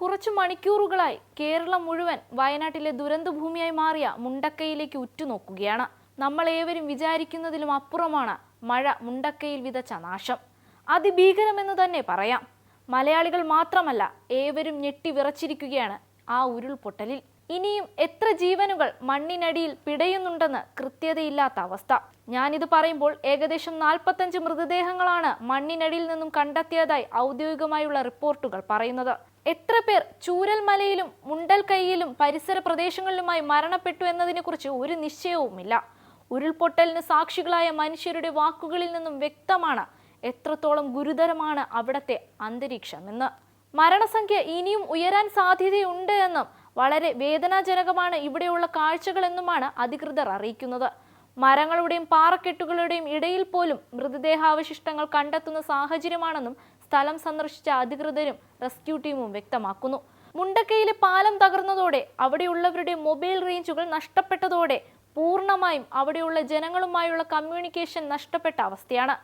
കുറച്ചു മണിക്കൂറുകളായി കേരളം മുഴുവൻ വയനാട്ടിലെ ദുരന്തഭൂമിയായി മാറിയ മുണ്ടക്കയിലേക്ക് ഉറ്റുനോക്കുകയാണ്. നമ്മൾ ഏവരും വിചാരിക്കുന്നതിലും അപ്പുറമാണ് മഴ മുണ്ടക്കയിൽ വിതച്ച നാശം. അതിഭീകരമെന്ന് തന്നെ പറയാം. മലയാളികൾ മാത്രമല്ല ഏവരും ഞെട്ടി വിറച്ചിരിക്കുകയാണ് ആ ഉരുൾപൊട്ടലിൽ. ഇനിയും എത്ര ജീവനുകൾ മണ്ണിനടിയിൽ പിടയുന്നുണ്ടെന്ന് കൃത്യതയില്ലാത്ത അവസ്ഥ. ഞാനിത് പറയുമ്പോൾ ഏകദേശം നാൽപ്പത്തഞ്ച് മൃതദേഹങ്ങളാണ് മണ്ണിനടിയിൽ നിന്നും കണ്ടെത്തിയതായി ഔദ്യോഗികമായുള്ള റിപ്പോർട്ടുകൾ പറയുന്നത്. എത്ര പേർ ചൂരൽമലയിലും മുണ്ടൽക്കൈയിലും പരിസര പ്രദേശങ്ങളിലുമായി മരണപ്പെട്ടു എന്നതിനെക്കുറിച്ച് ഒരു നിശ്ചയവുമില്ല. ഉരുൾപൊട്ടലിന് സാക്ഷികളായ മനുഷ്യരുടെ വാക്കുകളിൽ നിന്നും വ്യക്തമാണ് എത്രത്തോളം ഗുരുതരമാണ് അവിടത്തെ അന്തരീക്ഷമെന്ന്. മരണസംഖ്യ ഇനിയും ഉയരാൻ സാധ്യതയുണ്ട് എന്നും വളരെ വേദനാജനകമാണ് ഇവിടെയുള്ള കാഴ്ചകളെന്നുമാണ് അധികൃതർ അറിയിക്കുന്നത്. മരങ്ങളുടെയും പാറക്കെട്ടുകളുടെയും ഇടയിൽ പോലും മൃതദേഹാവശിഷ്ടങ്ങൾ കണ്ടെത്തുന്ന സാഹചര്യമാണെന്നും സ്ഥലം സന്ദർശിച്ച അധികൃതരും റെസ്ക്യൂ ടീമും വ്യക്തമാക്കുന്നു. മുണ്ടക്കയിലെ പാലം തകർന്നതോടെ അവിടെയുള്ളവരുടെ മൊബൈൽ റേഞ്ചുകൾ നഷ്ടപ്പെട്ടതോടെ പൂർണമായും അവിടെയുള്ള ജനങ്ങളുമായുള്ള കമ്മ്യൂണിക്കേഷൻ നഷ്ടപ്പെട്ട അവസ്ഥയാണ്.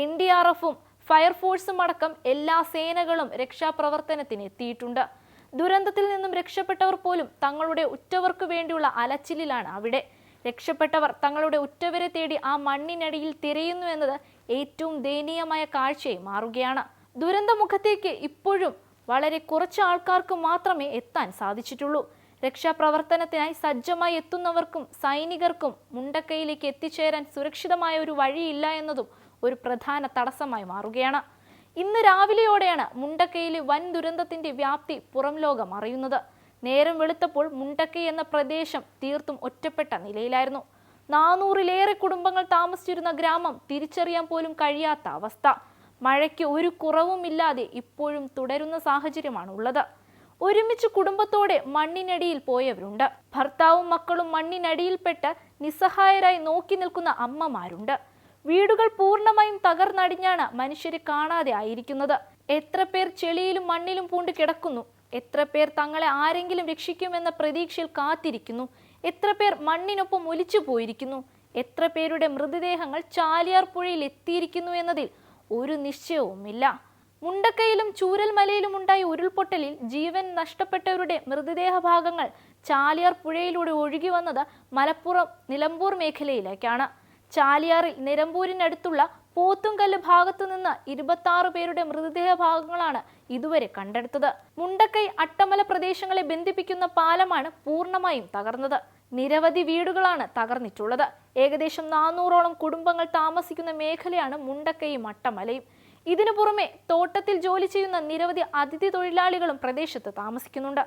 എൻ ഡി ആർ എഫും ഫയർഫോഴ്സും അടക്കം എല്ലാ സേനകളും രക്ഷാപ്രവർത്തനത്തിന് എത്തിയിട്ടുണ്ട് ദുരന്തത്തിൽ നിന്നും രക്ഷപ്പെട്ടവർ പോലും തങ്ങളുടെ ഉറ്റവർക്ക് വേണ്ടിയുള്ള അലച്ചിലിലാണ് അവിടെ. രക്ഷപ്പെട്ടവർ തങ്ങളുടെ ഉറ്റവരെ തേടി ആ മണ്ണിനടിയിൽ തിരയുന്നു എന്നത് ഏറ്റവും ദയനീയമായ കാഴ്ചയായി മാറുകയാണ്. ദുരന്തമുഖത്തേക്ക് ഇപ്പോഴും വളരെ കുറച്ച് ആൾക്കാർക്ക് മാത്രമേ എത്താൻ സാധിച്ചിട്ടുള്ളൂ. രക്ഷാപ്രവർത്തനത്തിനായി സജ്ജമായി എത്തുന്നവർക്കും സൈനികർക്കും മുണ്ടക്കൈയിലേക്ക് എത്തിച്ചേരാൻ സുരക്ഷിതമായ ഒരു വഴിയില്ല എന്നതും ഒരു പ്രധാന തടസ്സമായി മാറുകയാണ്. ഇന്ന് രാവിലെയോടെയാണ് മുണ്ടക്കയിലെ വൻ ദുരന്തത്തിന്റെ വ്യാപ്തി പുറം ലോകം അറിയുന്നത്. നേരം വെളുത്തപ്പോൾ മുണ്ടക്കൈ എന്ന പ്രദേശം തീർത്തും ഒറ്റപ്പെട്ട നിലയിലായിരുന്നു. നാനൂറിലേറെ കുടുംബങ്ങൾ താമസിച്ചിരുന്ന ഗ്രാമം തിരിച്ചറിയാൻ പോലും കഴിയാത്ത അവസ്ഥ. മഴയ്ക്ക് ഒരു കുറവുമില്ലാതെ ഇപ്പോഴും തുടരുന്ന സാഹചര്യമാണ് ഉള്ളത് ഒരുമിച്ച് കുടുംബത്തോടെ മണ്ണിനടിയിൽ പോയവരുണ്ട്. ഭർത്താവും മക്കളും മണ്ണിനടിയിൽപ്പെട്ട് നിസ്സഹായരായി നോക്കി നിൽക്കുന്ന അമ്മമാരുണ്ട്. വീടുകൾ പൂർണമായും തകർന്നടിഞ്ഞാണ് മനുഷ്യരെ കാണാതെ ആയിരിക്കുന്നത്. എത്ര പേർ ചെളിയിലും മണ്ണിലും പൂണ്ട് കിടക്കുന്നു എത്ര പേർ തങ്ങളെ ആരെങ്കിലും രക്ഷിക്കുമെന്ന പ്രതീക്ഷയിൽ കാത്തിരിക്കുന്നു എത്ര പേർ മണ്ണിനൊപ്പം ഒലിച്ചു പോയിരിക്കുന്നു എത്ര പേരുടെ മൃതദേഹങ്ങൾ ചാലിയാർ പുഴയിൽ എത്തിയിരിക്കുന്നു എന്നതിൽ ഒരു നിശ്ചയവുമില്ല. മുണ്ടക്കയിലും ചൂരൽമലയിലും ഉണ്ടായ ഉരുൾപൊട്ടലിൽ ജീവൻ നഷ്ടപ്പെട്ടവരുടെ മൃതദേഹ ഭാഗങ്ങൾ ചാലിയാർ പുഴയിലൂടെ ഒഴുകി വന്നത് മലപ്പുറം നിലമ്പൂർ മേഖലയിലേക്കാണ്. ചാലിയാറിൽ നിലമ്പൂരിനടുത്തുള്ള പോത്തുംകല്ല് ഭാഗത്തു നിന്ന് ഇരുപത്തി പേരുടെ മൃതദേഹ ഭാഗങ്ങളാണ് ഇതുവരെ കണ്ടെടുത്തത്. മുണ്ടക്കൈ അട്ടമല പ്രദേശങ്ങളെ ബന്ധിപ്പിക്കുന്ന പാലമാണ് പൂർണമായും തകർന്നത്. നിരവധി വീടുകളാണ് തകർന്നിട്ടുള്ളത്. ഏകദേശം നാനൂറോളം കുടുംബങ്ങൾ താമസിക്കുന്ന മേഖലയാണ് മുണ്ടക്കൈയും അട്ടമലയും. ഇതിനു പുറമെ തോട്ടത്തിൽ ജോലി ചെയ്യുന്ന നിരവധി അതിഥി തൊഴിലാളികളും പ്രദേശത്ത് താമസിക്കുന്നുണ്ട്.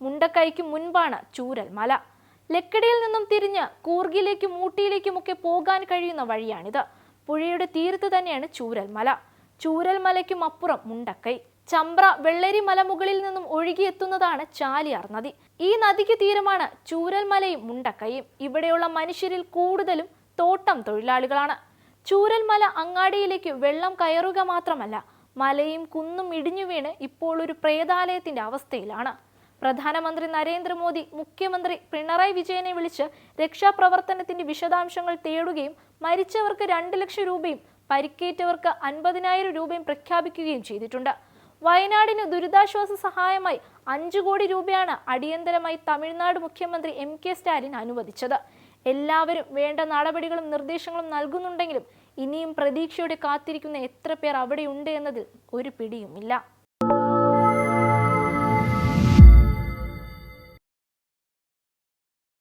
മുണ്ടക്കൈക്ക് മുൻപാണ് ചൂരൽ മല. ലക്കിടിയിൽ നിന്നും തിരിഞ്ഞ് കൂർഗിലേക്കും ഊട്ടിയിലേക്കുമൊക്കെ പോകാൻ കഴിയുന്ന വഴിയാണിത്. പുഴയുടെ തീരത്ത് തന്നെയാണ് ചൂരൽമല. ചൂരൽമലയ്ക്കും അപ്പുറം മുണ്ടക്കൈ. ചമ്പ്ര വെള്ളരി മലമുകളിൽ നിന്നും ഒഴുകിയെത്തുന്നതാണ് ചാലിയാർ നദി. ഈ നദിക്ക് തീരമാണ് ചൂരൽമലയും മുണ്ടക്കൈയും. ഇവിടെയുള്ള മനുഷ്യരിൽ കൂടുതലും തോട്ടം തൊഴിലാളികളാണ്. ചൂരൽമല അങ്ങാടിയിലേക്ക് വെള്ളം കയറുക മാത്രമല്ല മലയും കുന്നും ഇടിഞ്ഞു വീണ് ഇപ്പോൾ ഒരു പ്രേതാലയത്തിന്റെ അവസ്ഥയിലാണ്. പ്രധാനമന്ത്രി നരേന്ദ്രമോദി മുഖ്യമന്ത്രി പിണറായി വിജയനെ വിളിച്ച് രക്ഷാപ്രവർത്തനത്തിന്റെ വിശദാംശങ്ങൾ തേടുകയും മരിച്ചവർക്ക് രണ്ട് ലക്ഷം രൂപയും പരിക്കേറ്റവർക്ക് അൻപതിനായിരം രൂപയും പ്രഖ്യാപിക്കുകയും ചെയ്തിട്ടുണ്ട്. വയനാടിന് ദുരിതാശ്വാസ സഹായമായി അഞ്ചു കോടി രൂപയാണ് അടിയന്തരമായി തമിഴ്നാട് മുഖ്യമന്ത്രി എം കെ സ്റ്റാലിൻ അനുവദിച്ചത്. എല്ലാവരും വേണ്ട നടപടികളും നിർദ്ദേശങ്ങളും നൽകുന്നുണ്ടെങ്കിലും ഇനിയും പ്രതീക്ഷയോടെ കാത്തിരിക്കുന്ന എത്ര പേർ അവിടെയുണ്ട് എന്നതിൽ ഒരു പിടിയുമില്ല.